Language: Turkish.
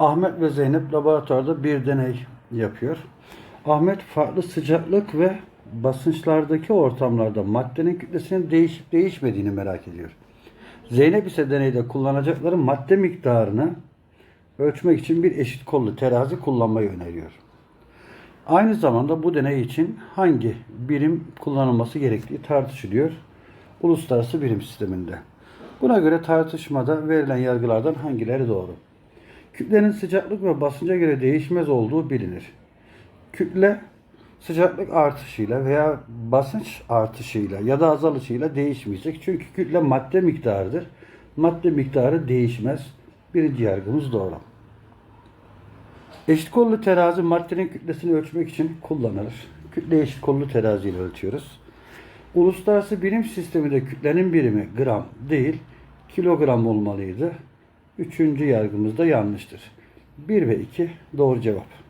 Ahmet ve Zeynep laboratuvarda bir deney yapıyor. Ahmet farklı sıcaklık ve basınçlardaki ortamlarda maddenin kütlesinin değişip değişmediğini merak ediyor. Zeynep ise deneyde kullanacakları madde miktarını ölçmek için bir eşit kollu terazi kullanmayı öneriyor. Aynı zamanda bu deney için hangi birim kullanılması gerektiği tartışılıyor uluslararası birim sisteminde. Buna göre tartışmada verilen yargılardan hangileri doğru? Kütlenin sıcaklık ve basınca göre değişmez olduğu bilinir. Kütle sıcaklık artışıyla veya basınç artışıyla ya da azalışıyla değişmeyecek. Çünkü kütle madde miktarıdır. Madde miktarı değişmez. Birinci yargımız doğru. Eşit kollu terazi maddenin kütlesini ölçmek için kullanılır. Kütle eşit kollu terazi ile ölçüyoruz. Uluslararası birim sisteminde kütlenin birimi gram değil, kilogram olmalıydı. Üçüncü yargımız da yanlıştır. 1 ve 2 doğru cevap.